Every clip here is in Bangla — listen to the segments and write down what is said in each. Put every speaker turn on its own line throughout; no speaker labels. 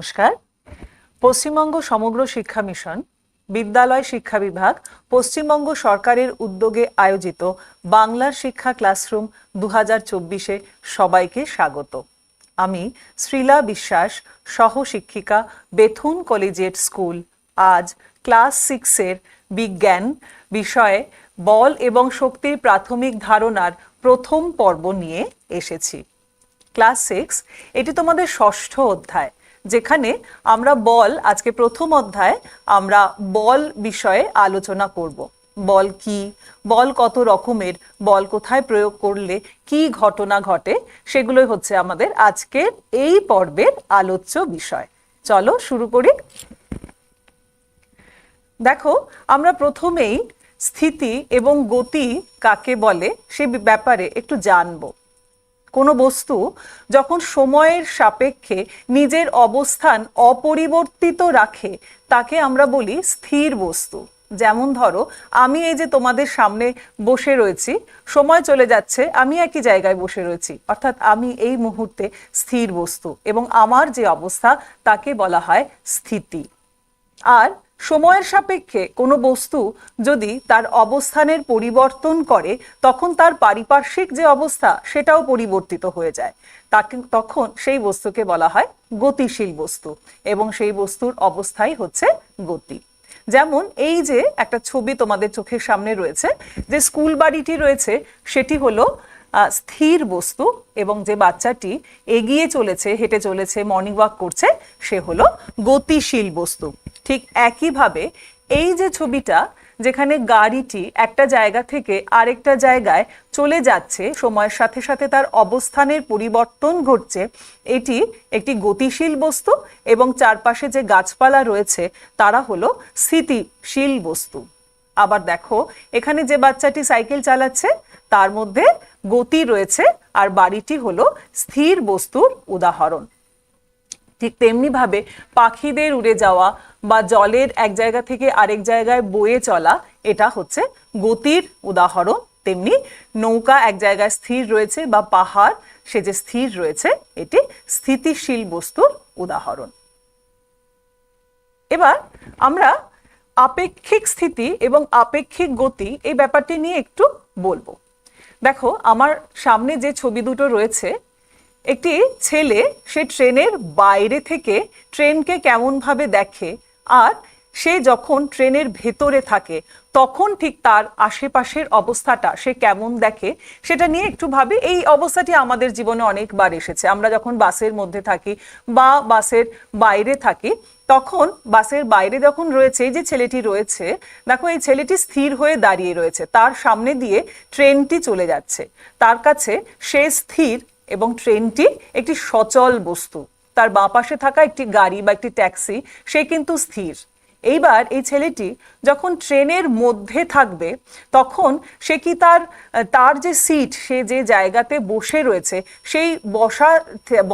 নমস্কার। পশ্চিমবঙ্গ সমগ্র শিক্ষা মিশন, বিদ্যালয় শিক্ষা বিভাগ, পশ্চিমবঙ্গ সরকারের উদ্যোগে আয়োজিত বাংলার শিক্ষা ক্লাসরুম দু হাজার চব্বিশে সবাইকে স্বাগত। আমি শ্রীলা বিশ্বাস সহ শিক্ষিকা বেথুন কলেজিয়েট স্কুল। আজ ক্লাস সিক্সের বিজ্ঞান বিষয়ে বল এবং শক্তির প্রাথমিক ধারণার প্রথম পর্ব নিয়ে এসেছি। ক্লাস সিক্স, এটি তোমাদের ষষ্ঠ অধ্যায়। যেখানে আমরা বল, আজকে প্রথম অধ্যায় আমরা বল বিষয়ে আলোচনা করব। বল কি? বল কত রকমের? বল কোথায় প্রয়োগ করলে কি ঘটনা ঘটে? সেগুলোই হচ্ছে আমাদের আজকের এই পর্বের আলোচ্য বিষয়। চলো শুরু করি। দেখো, আমরা প্রথমেই স্থিতি এবং গতি কাকে বলে সে ব্যাপারে একটু জানব। কোনো বস্তু যখন সময়ের সাপেক্ষে নিজের অবস্থান অপরিবর্তিত রাখে, তাকে আমরা বলি স্থির বস্তু। যেমন ধরো, আমি এই যে তোমাদের সামনে বসে রয়েছি, সময় চলে যাচ্ছে, আমি একই জায়গায় বসে রয়েছি। অর্থাৎ আমি এই মুহূর্তে স্থির বস্তু এবং আমার যে অবস্থা, তাকে বলা হয় স্থিতি। আর সময়ের সাপেক্ষে কোনো বস্তু যদি তার অবস্থানের পরিবর্তন করে, তখন তার পারিপার্শ্বিক যে অবস্থা, সেটাও পরিবর্তিত হয়ে যায়। তাকে তখন সেই বস্তুকে বলা হয় গতিশীল বস্তু এবং সেই বস্তুর অবস্থাই হচ্ছে গতি। যেমন এই যে একটা ছবি তোমাদের চোখের সামনে রয়েছে, যে স্কুল বাড়িটি রয়েছে, সেটি হলো স্থির বস্তু এবং যে বাচ্চাটি এগিয়ে চলেছে, হেঁটে চলেছে, মর্নিং ওয়াক করছে, সে হলো গতিশীল বস্তু। ঠিক একইভাবে এই যে ছবিটা যেখানে গাড়িটি একটা জায়গা থেকে আরেকটা জায়গায় চলে যাচ্ছে, সময়ের সাথে সাথে তার অবস্থানের পরিবর্তন ঘটছে, এটি একটি গতিশীল বস্তু এবং চারপাশে যে গাছপালা রয়েছে তারা হলো স্থিতিশীল বস্তু। আবার দেখো, এখানে যে বাচ্চাটি সাইকেল চালাচ্ছে, তার মধ্যে গতি রয়েছে আর বাড়িটি হলো স্থির বস্তুর উদাহরণ। ঠিক তেমনিভাবে পাখিদের উড়ে যাওয়া বা জলের এক জায়গা থেকে আরেক জায়গায় বয়ে চলা, এটা হচ্ছে গতির উদাহরণ। তেমনি নৌকা এক জায়গায় স্থির রয়েছে বা পাহাড় সে যে স্থির রয়েছে, এটি স্থিতিশীল বস্তুর উদাহরণ। এবার আমরা আপেক্ষিক স্থিতি এবং আপেক্ষিক গতি এই ব্যাপারটি নিয়ে একটু বলব। দেখো, আমার সামনে যে ছবি দুটো রয়েছে একটি ছেলে সে ট্রেনের বাইরে থেকে ট্রেনকে কেমনভাবে দেখে আর সে যখন ট্রেনের ভেতরে থাকে, তখন ঠিক তার আশেপাশের অবস্থাটা সে কেমন দেখে, সেটা নিয়ে একটু ভাবি। এই অবস্থাটি আমাদের জীবনে অনেকবার এসেছে। আমরা যখন বাসের মধ্যে থাকি বা বাসের বাইরে থাকি, তখন বাসের বাইরে যখন রয়েছে, এই যে ছেলেটি রয়েছে, দেখো এই ছেলেটি স্থির হয়ে দাঁড়িয়ে রয়েছে। তার সামনে দিয়ে ট্রেনটি চলে যাচ্ছে। তার কাছে সে স্থির এবং ট্রেনটি একটি সচল বস্তু। তার বাঁ পাশে থাকা একটি গাড়ি বা একটি ট্যাক্সি, সে কিন্তু স্থির। এইবার এই ছেলেটি যখন ট্রেনের মধ্যে থাকবে, তখন সে কি তার তার যে সিট, সে যে জায়গাতে বসে রয়েছে, সেই বসার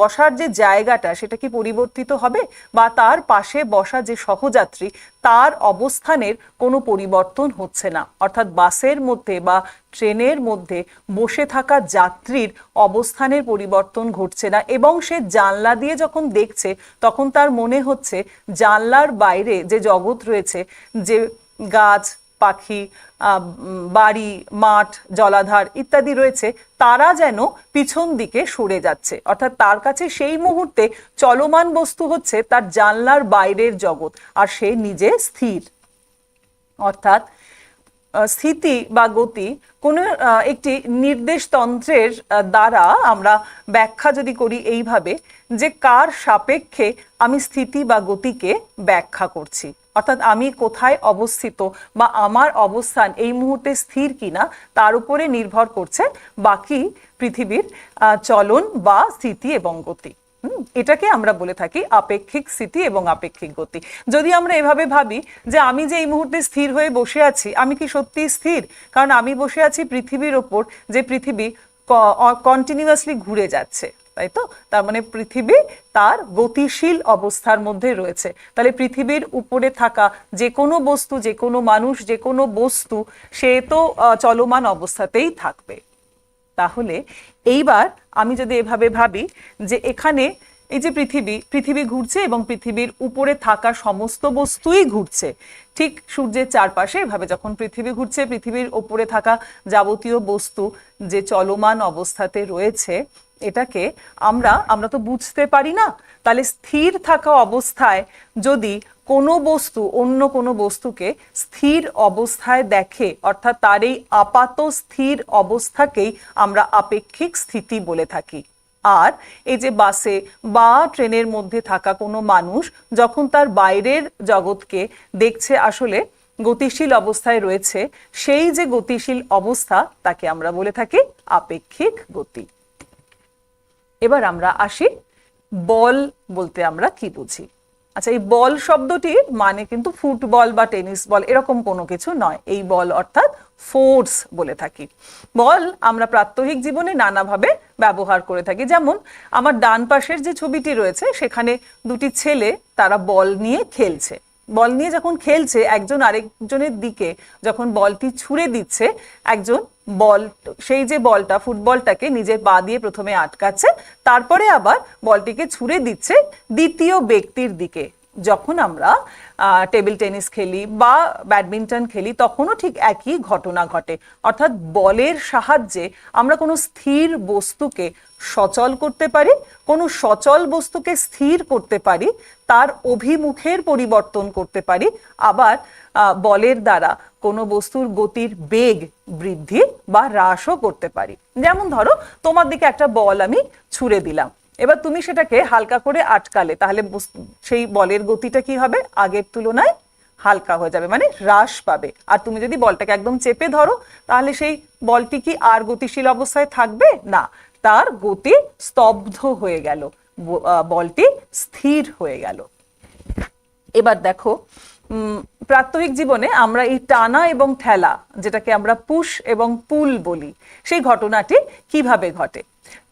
বসার যে জায়গাটা, সেটা কি পরিবর্তিত হবে? বা তার পাশে বসা যে সহযাত্রী তার অবস্থানের কোনো পরিবর্তন হচ্ছে না। অর্থাৎ বাসের মধ্যে বা ট্রেনের মধ্যে বসে থাকা যাত্রীর অবস্থানের পরিবর্তন ঘটছে না এবং সে জানলা দিয়ে যখন দেখছে, তখন তার মনে হচ্ছে জানলার বাইরে যে জগৎ রয়েছে, যে গাছ পাখি বাড়ি, মাঠ, জলাধার ইত্যাদি রয়েছে, তারা যেন পিছন দিকে সরে যাচ্ছে। অর্থাৎ তার কাছে সেই মুহূর্তে চলমান বস্তু হচ্ছে তার জানলার বাইরের জগৎ, আর সে নিজে স্থির। অর্থাৎ স্থিতি বা গতি কোনো একটি নির্দেশ তন্ত্রের দ্বারা আমরা ব্যাখ্যা যদি করি এইভাবে যে কার সাপেক্ষে আমি স্থিতি বা গতিকে ব্যাখ্যা করছি। অর্থাৎ আমি কোথায় অবস্থিত বা আমার অবস্থান এই মুহূর্তে স্থির কিনা, তার উপরে নির্ভর করছে বাকি পৃথিবীর চলন বা স্থিতি এবং গতি। এটাকে আমরা বলে থাকি আপেক্ষিক স্থিতি এবং আপেক্ষিক গতি। যদি আমরা এভাবে ভাবি যে আমি যে এই মুহূর্তে স্থির হয়ে বসে আছি, আমি কি সত্যি স্থির? কারণ আমি বসে আছি পৃথিবীর ওপর, যে পৃথিবী কন্টিনিউয়াসলি ঘুরে যাচ্ছে। তাই তো? তার মানে পৃথিবী তার গতিশীল অবস্থার মধ্যে রয়েছে। তাহলে পৃথিবীর উপরে থাকা যে কোনো বস্তু যে কোনো মানুষ যে কোনো বস্তু, সে তো চলমান অবস্থাতেই থাকবে। তাহলে এইবার আমি যদি এভাবে ভাবি যে এখানে এই যে পৃথিবী পৃথিবী ঘুরছে এবং পৃথিবীর উপরে থাকা সমস্ত বস্তুই ঘুরছে, ঠিক সূর্যের চারপাশে এভাবে যখন পৃথিবী ঘুরছে, পৃথিবীর ওপরে থাকা যাবতীয় বস্তু যে চলমান অবস্থাতে রয়েছে এটাকে আমরা আমরা তো বুঝতে পারি না। তাহলে স্থির থাকা অবস্থায় যদি কোনো বস্তু, অন্য কোনো বস্তুকে স্থির অবস্থায় দেখে, অর্থাৎ তার এই আপাত স্থির অবস্থাকেই আমরা আপেক্ষিক স্থিতি বলে থাকি। আর এই যে বাসে বা ট্রেনের মধ্যে থাকা কোনো মানুষ যখন তার বাইরের জগৎকে দেখছে, আসলে গতিশীল অবস্থায় রয়েছে, সেই যে গতিশীল অবস্থা, তাকে আমরা বলে থাকি আপেক্ষিক গতি। এবার আমরা আসি বল বলতে আমরা কি বুঝি? আচ্ছা এই বল শব্দটির মানে কিন্তু ফুটবল বা টেনিস বল এরকম কোনো কিছু নয়। এই বল অর্থাৎ ফোর্স বলে থাকি। বল আমরা প্রাত্যহিক জীবনে নানাভাবে ব্যবহার করে থাকি। যেমন আমার ডান পাশের যে ছবিটি রয়েছে, সেখানে দুটি ছেলে তারা বল নিয়ে খেলছে। বল নিয়ে যখন খেলছে একজন আরেকজনের দিকে, যখন বলটি ছুঁড়ে দিচ্ছে, একজন বল, সেই যে বলটা, ফুটবলটাকে নিজের পা দিয়ে প্রথমে আটকাচ্ছে, তারপরে আবার বলটিকে ছুঁড়ে দিচ্ছে দ্বিতীয় ব্যক্তির দিকে। যখন আমরা টেবিল টেনিস খেলি বা ব্যাডমিন্টন খেলি, তখনও ঠিক একই ঘটনা ঘটে। অর্থাৎ বলের সাহায্যে আমরা কোনো স্থির বস্তুকে সচল করতে পারি, কোনো সচল বস্তুকে স্থির করতে পারি, তার অভিমুখের পরিবর্তন করতে পারি। আবার বলের দ্বারা কোনো বস্তুর গতির বেগ বৃদ্ধি বা হ্রাসও করতে পারি। যেমন ধরো, তোমার দিকে একটা বল আমি ছুঁড়ে দিলাম। এবার তুমি সেটাকে হালকা করে আটকালে, তাহলে সেই বলের গতিটা কি হবে? আগের তুলনায় হালকা হয়ে যাবে মানে হ্রাস পাবে। আর তুমি যদি বলটাকে একদম চেপে ধরো, তাহলে সেই বলটি কি আর গতিশীল অবস্থায় থাকবে? না, তার গতি স্তব্ধ হয়ে গেল বলটি স্থির হয়ে গেল। এবার দেখো প্রাত্যহিক জীবনে আমরা এই টানা এবং ঠেলা, যেটাকে আমরা পুশ এবং পুল বলি, সেই ঘটনাটি কীভাবে ঘটে?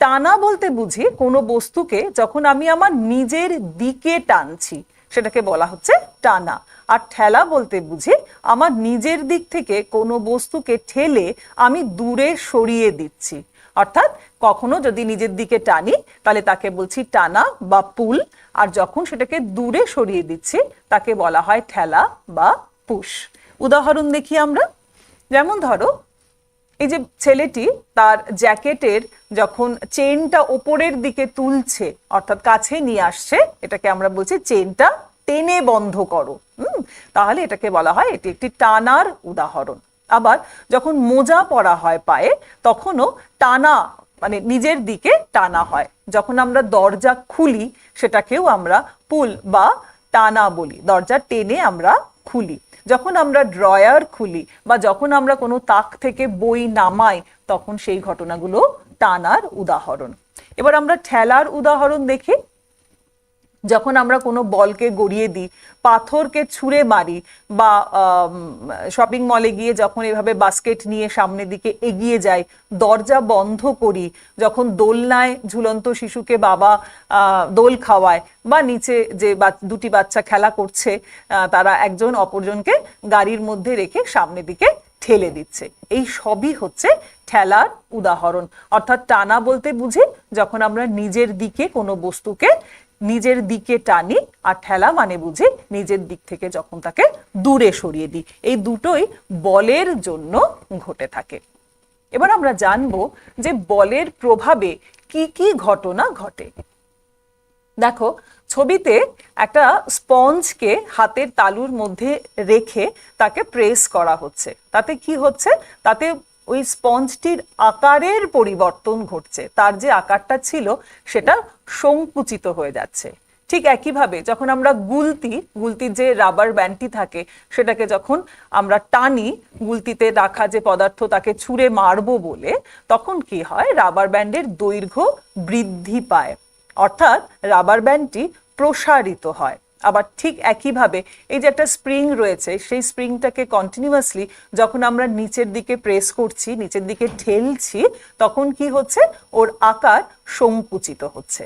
টানা বলতে বুঝি কোনো বস্তুকে যখন আমি আমার নিজের দিকে টানছি, সেটাকে বলা হচ্ছে টানা। আর ঠেলা বলতে বুঝি আমার নিজের দিক থেকে কোনো বস্তুকে ঠেলে আমি দূরে সরিয়ে দিচ্ছি। অর্থাৎ কখনো যদি নিজের দিকে টানি, তাহলে তাকে বলছি টানা বা পুল, আর যখন সেটাকে দূরে সরিয়ে দিচ্ছি, তাকে বলা হয় ঠেলা বা পুশ। উদাহরণ দেখি আমরা। যেমন ধরো এই যে ছেলেটি তার জ্যাকেটের যখন চেনটা ওপরের দিকে তুলছে, অর্থাৎ কাছে নিয়ে আসছে, এটাকে আমরা বলছি চেনটা টেনে বন্ধ করো। হুম? তাহলে এটাকে বলা হয় এটি একটি টানার উদাহরণ। আবার যখন মোজা পরা হয় পায়ে, তখনও টানা মানে নিজের দিকে টানা হয়। যখন আমরা দরজা খুলি, সেটাকেও আমরা পুল বা টানা বলি। দরজা টেনে আমরা খুলি। যখন আমরা ড্রয়ার খুলি বা যখন আমরা কোনো তাক থেকে বই নামাই, তখন সেই ঘটনাগুলো টানার উদাহরণ। এবার আমরা ঠেলার উদাহরণ দেখি। যখন আমরা কোনো বলকে গড়িয়ে দিই, পাথরকে ছুঁড়ে মারি বা শপিং মলে গিয়ে যখন এভাবে বাস্কেট নিয়ে সামনের দিকে এগিয়ে যাই, দরজা বন্ধ করি, যখন দোলনায় ঝুলন্ত শিশুকে বাবা দোল খাওয়ায় বা নিচে যে দুটি বাচ্চা খেলা করছে তারা একজন অপরজনকে গাড়ির মধ্যে রেখে সামনের দিকে ঠেলে দিচ্ছে। এই সবই হচ্ছে ঠেলার উদাহরণ। অর্থাৎ টানা বলতে বুঝি, যখন আমরা নিজের দিকে কোনো বস্তুকে নিজের দিকে টানি আর ঠেলা মানে বুঝি নিজের দিক থেকে যখন তাকে দূরে সরিয়ে দিই। এই দুটোই বলের জন্য ঘটে থাকে। এবার আমরা জানব যে বলের প্রভাবে কি কি ঘটনা ঘটে। দেখো, ছবিতে একটা স্পঞ্জকে হাতের তালুর মধ্যে রেখে তাকে প্রেস করা হচ্ছে। তাতে কি হচ্ছে? তাতে ওই স্পঞ্জটির আকারের পরিবর্তন ঘটছে। তার যে আকারটা ছিল, সেটা সংকুচিত হয়ে যাচ্ছে। ঠিক একইভাবে যখন আমরা গুলতি, গুলতির যে রাবার ব্যান্ডটি থাকে, সেটাকে যখন আমরা টানি, গুলতিতে রাখা যে পদার্থ তাকে ছুঁড়ে মারবো বলে, তখন কি হয়? রাবার ব্যান্ডের দৈর্ঘ্য বৃদ্ধি পায়। অর্থাৎ রাবার ব্যান্ডটি প্রসারিত হয়। আবার ঠিক একইভাবে এই যে একটা স্প্রিং রয়েছে, সেই স্প্রিংটাকে কন্টিনিউয়াসলি যখন আমরা নিচের দিকে প্রেস করছি, নিচের দিকে ঠেলছি, তখন কি হচ্ছে? ওর আকার সংকুচিত হচ্ছে।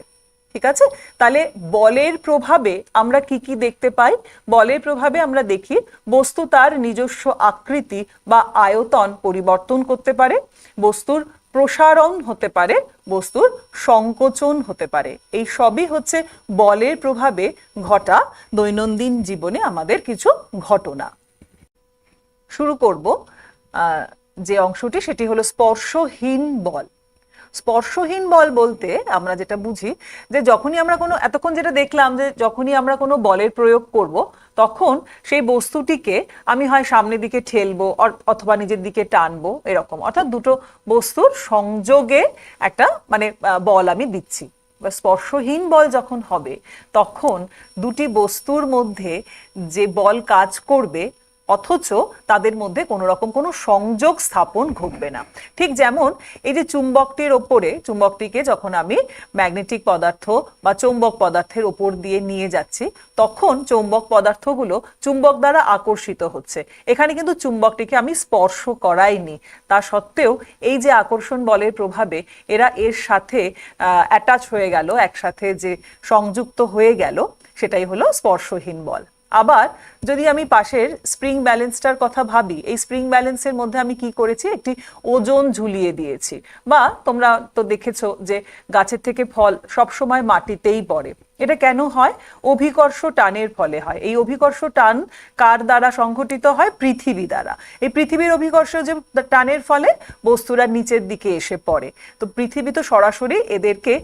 ঠিক আছে? তাহলে বলের প্রভাবে আমরা কি কি দেখতে পাই? বলের প্রভাবে আমরা দেখি বস্তু তার নিজস্ব আকৃতি বা আয়তন পরিবর্তন করতে পারে। বস্তুর প্রসারণ হতে পারে, বস্তুর সংকোচন হতে পারে। এই সবই হচ্ছে বলের প্রভাবে ঘটা দৈনন্দিন জীবনে আমাদের কিছু ঘটনা। শুরু করব যে অংশটি, সেটি হলো স্পর্শহীন বল। স্পর্শহীন বল বলতে আমরা যেটা বুঝি, যে যখনই আমরা কোনো, এতক্ষণ যেটা দেখলাম যে যখনই আমরা কোনো বলের প্রয়োগ করব তখন সেই বস্তুটিকে আমি হয় সামনের দিকে ঠেলবো অথবা নিজের দিকে টানবো, এরকম। অর্থাৎ দুটো বস্তুর সংযোগে একটা মানে বল আমি দিচ্ছি। বা স্পর্শহীন বল যখন হবে, তখন দুটি বস্তুর মধ্যে যে বল কাজ করবে অথচ তাদের মধ্যে কোনো রকম কোনো সংযোগ স্থাপন ঘটবে না। ঠিক যেমন এই যে চুম্বকটির ওপরে, চুম্বকটিকে যখন আমি ম্যাগনেটিক পদার্থ বা চৌম্বক পদার্থের ওপর দিয়ে নিয়ে যাচ্ছি, তখন চৌম্বক পদার্থগুলো চুম্বক দ্বারা আকর্ষিত হচ্ছে। এখানে কিন্তু চুম্বকটিকে আমি স্পর্শ করাইনি। তা সত্ত্বেও এই যে আকর্ষণ বলের প্রভাবে এরা এর সাথে অ্যাটাচ হয়ে গেল, একসাথে যে সংযুক্ত হয়ে গেল, সেটাই হলো স্পর্শহীন বল। আবার যদি আমি পাশের স্প্রিং ব্যালেন্সটার কথা ভাবি, এই স্প্রিং ব্যালেন্সের মধ্যে আমি কি করেছি? একটি ওজন ঝুলিয়ে দিয়েছি। বা তোমরা তো দেখেছ যে গাছের থেকে ফল সবসময় মাটিতেই পড়ে। এটা কেন হয়? অভিকর্ষ টানের ফলে হয়। এই অভিকর্ষ টান কার দ্বারা সংঘটিত হয়? পৃথিবী দ্বারা। এই পৃথিবীর অভিকর্ষ যে টানের ফলে বস্তুরা নিচের দিকে এসে পড়ে। তো পৃথিবী তো সরাসরি এদেরকে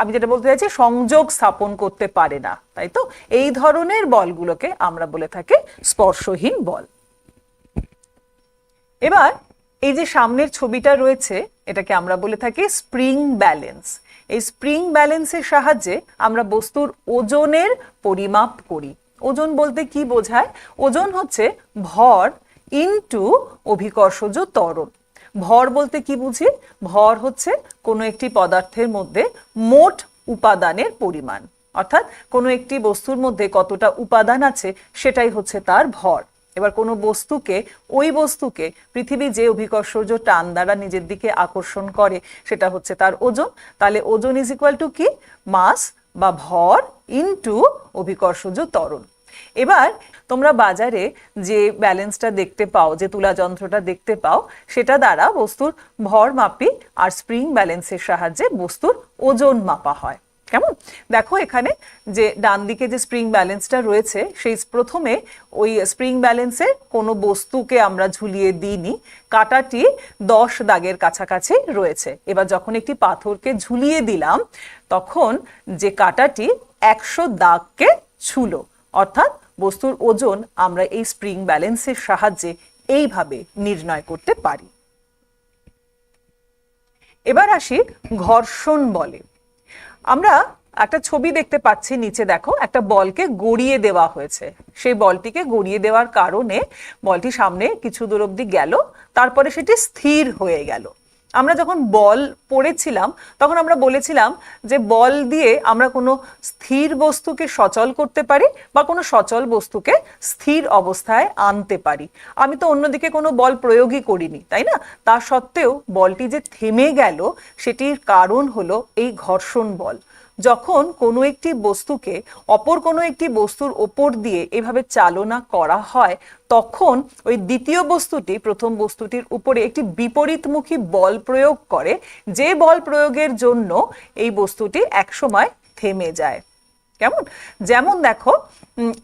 আমি যেটা বলতে চাইছি, সংযোগ স্থাপন করতে পারে না। তাই তো? এই ধরনের বলগুলোকে আমরা বলে থাকি স্পর্শহীন বল। এবার এই যে সামনের ছবিটা রয়েছে, এটাকে আমরা বলে থাকি স্প্রিং ব্যালেন্স। এই স্প্রিং ব্যালেন্সের সাহায্যে আমরা বস্তুর ওজনের পরিমাপ করি। ওজন বলতে কি বোঝায়? ওজন হচ্ছে ভর ইনটু অভিকর্ষজ ত্বরণ। ভর বলতে কি বুঝি? ভর হচ্ছে কোনো একটি পদার্থের মধ্যে মোট উপাদানের পরিমাণ। অর্থাৎ কোনো একটি বস্তুর মধ্যে কতটা উপাদান আছে সেটাই হচ্ছে তার ভর। এবার কোনো বস্তুকে, ওই বস্তুকে পৃথিবী যে অভিকর্ষজ টান দ্বারা নিজের দিকে আকর্ষণ করে, সেটা হচ্ছে তার ওজন। তাহলে ওজন ইজ ইকুয়াল টু কি? মাস বা ভর ইনটু অভিকর্ষজ ত্বরণ। এবার তোমরা বাজারে যে ব্যালেন্সটা দেখতে পাও, যে তুলা যন্ত্রটা দেখতে পাও, সেটা দ্বারা বস্তুর ভর মাপি আর স্প্রিং ব্যালেন্সের সাহায্যে বস্তুর ওজন মাপা হয়। কেমন? দেখো এখানে যে ডান দিকে যে স্প্রিং ব্যালেন্সটা রয়েছে, সেই প্রথমে ওই স্প্রিং ব্যালেন্সে কোনো বস্তুকে আমরা ঝুলিয়ে দিইনি। কাটাটি দশ দাগের কাছাকাছি রয়েছে। এবার যখন একটি পাথরকে ঝুলিয়ে দিলাম, তখন যে কাটাটি একশো দাগকে ছুলো। অর্থাৎ বস্তুর ওজন আমরা এই স্প্রিং ব্যালেন্সের সাহায্যে এইভাবে নির্ণয় করতে পারি। এবার আসি ঘর্ষণ বলে। আমরা একটা ছবি দেখতে পাচ্ছি নিচে, দেখো, একটা বলকে গড়িয়ে দেওয়া হয়েছে। সেই বলটিকে গড়িয়ে দেওয়ার কারণে বলটি সামনে কিছু দূর অব্দি গেল, তারপরে সেটি স্থির হয়ে গেল। আমরা যখন বল পড়েছিলাম, তখন আমরা বলেছিলাম যে বল দিয়ে আমরা কোনো স্থির বস্তুকে সচল করতে পারি বা কোনো সচল বস্তুকে স্থির অবস্থায় আনতে পারি। আমি তো অন্যদিকে কোনো বল প্রয়োগই করিনি, তাই না? তা সত্ত্বেও বলটি যে থেমে গেল, সেটির কারণ হলো এই ঘর্ষণ বল। যখন কোনো একটি বস্তুকে অপর কোনো একটি বস্তুর ওপর দিয়ে এভাবে চালনা করা হয়, তখন ওই দ্বিতীয় বস্তুটি, প্রথম বস্তুটির উপরে একটি বিপরীতমুখী বল প্রয়োগ করে, যে বল প্রয়োগের জন্য এই বস্তুটি একসময় থেমে যায়। কেমন? যেমন দেখো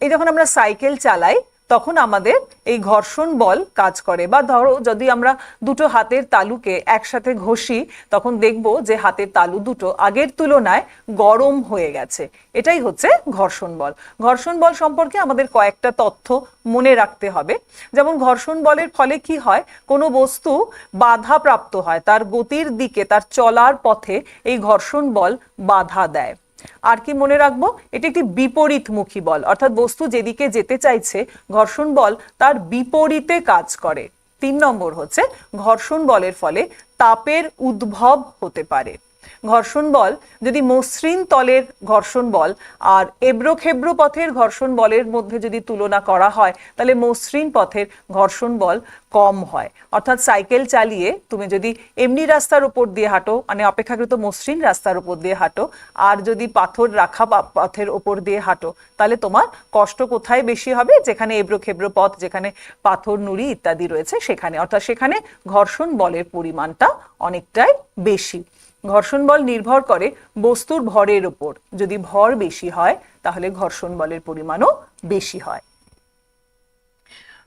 এই যখন আমরা সাইকেল চালাই তখন আমাদের এই ঘর্ষণ বল কাজ করে। বা ধরো যদি আমরা দুটো হাতের তালুকে একসাথে ঘষি, তখন দেখব যে হাতের তালু দুটো আগের তুলনায় গরম হয়ে গেছে। এটাই হচ্ছে ঘর্ষণ বল। ঘর্ষণ বল সম্পর্কে আমাদের কয়েকটা তথ্য মনে রাখতে হবে। যেমন ঘর্ষণ বলের ফলে কি হয়? কোনো বস্তু বাধা প্রাপ্ত হয়, তার গতির দিকে, তার চলার পথে এই ঘর্ষণ বল বাধা দেয়। আর কি মনে রাখব? এটি একটি বিপরীতমুখী বল। অর্থাৎ বস্তু যেদিকে যেতে চাইছে, ঘর্ষণ বল তার বিপরীতে কাজ করে। তিন নম্বর হচ্ছে, ঘর্ষণ বলের ফলে তাপের উদ্ভব হতে পারে। ঘর্ষণ বল, যদি মসৃণ তলের ঘর্ষণ বল আর এবড়ো খেবড়ো পথের ঘর্ষণ বলের মধ্যে যদি তুলনা করা হয়, তাহলে মসৃণ পথের ঘর্ষণ বল কম হয়। অর্থাৎ সাইকেল চালিয়ে তুমি যদি এমনি রাস্তার উপর দিয়ে হাঁটো মানে অপেক্ষাকৃত মসৃণ রাস্তার উপর দিয়ে হাঁটো আর যদি পাথর রাখা পথের উপর দিয়ে হাঁটো, তাহলে তোমার কষ্ট কোথায় বেশি হবে? যেখানে এব্রো খেবড়ো পথ, যেখানে পাথর, নুড়ি ইত্যাদি রয়েছে সেখানে। অর্থাৎ সেখানে ঘর্ষণ বলের পরিমাণটা অনেকটাই বেশি। ঘর্ষণ বল নির্ভর করে বস্তুর ভরের উপর। যদি ভর বেশি হয়, তাহলে ঘর্ষণ বলের পরিমাণও বেশি হয়।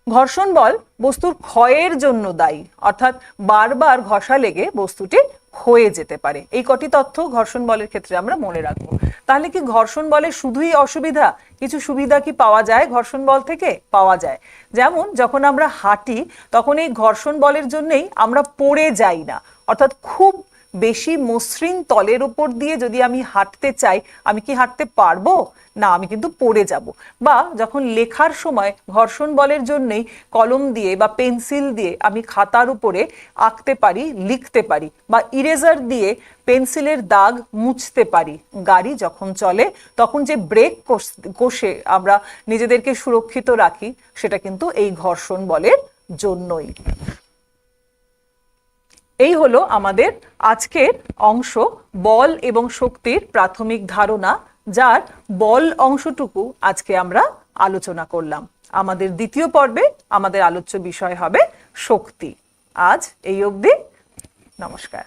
ঘর্ষণ বল বস্তুর ক্ষয়ের জন্য দায়ী, অর্থাৎ বারবার ঘষা লেগে বস্তুটি ক্ষয়ে যেতে পারে। এই কটি তথ্য ঘর্ষণ বলের ক্ষেত্রে আমরা মনে রাখব। তাহলে কি ঘর্ষণ বলের শুধুই অসুবিধা? কিছু সুবিধা কি পাওয়া যায় ঘর্ষণ বল থেকে? পাওয়া যায়। যেমন, যখন আমরা হাঁটি, তখন এই ঘর্ষণ বলের জন্যই আমরা পড়ে যাই না। অর্থাৎ খুব বেশি মসৃণ তলের উপর দিয়ে যদি আমি হাঁটতে চাই, আমি কি হাঁটতে পারব? না, আমি কিন্তু পড়ে যাব। বা যখন লেখার সময় ঘর্ষণ বলের জন্যই কলম দিয়ে বা পেন্সিল দিয়ে আমি খাতার উপরে আঁকতে পারি, লিখতে পারি বা ইরেজার দিয়ে পেন্সিলের দাগ মুছতে পারি। গাড়ি যখন চলে, তখন যে ব্রেক কষে আমরা নিজেদেরকে সুরক্ষিত রাখি, সেটা কিন্তু এই ঘর্ষণ বলের জন্যই। এই হলো আমাদের আজকের অংশ, বল এবং শক্তির প্রাথমিক ধারণা, যার বল অংশটুকু আজকে আমরা আলোচনা করলাম। আমাদের দ্বিতীয় পর্বে আমাদের আলোচ্য বিষয় হবে শক্তি। আজ এই অবধি, নমস্কার।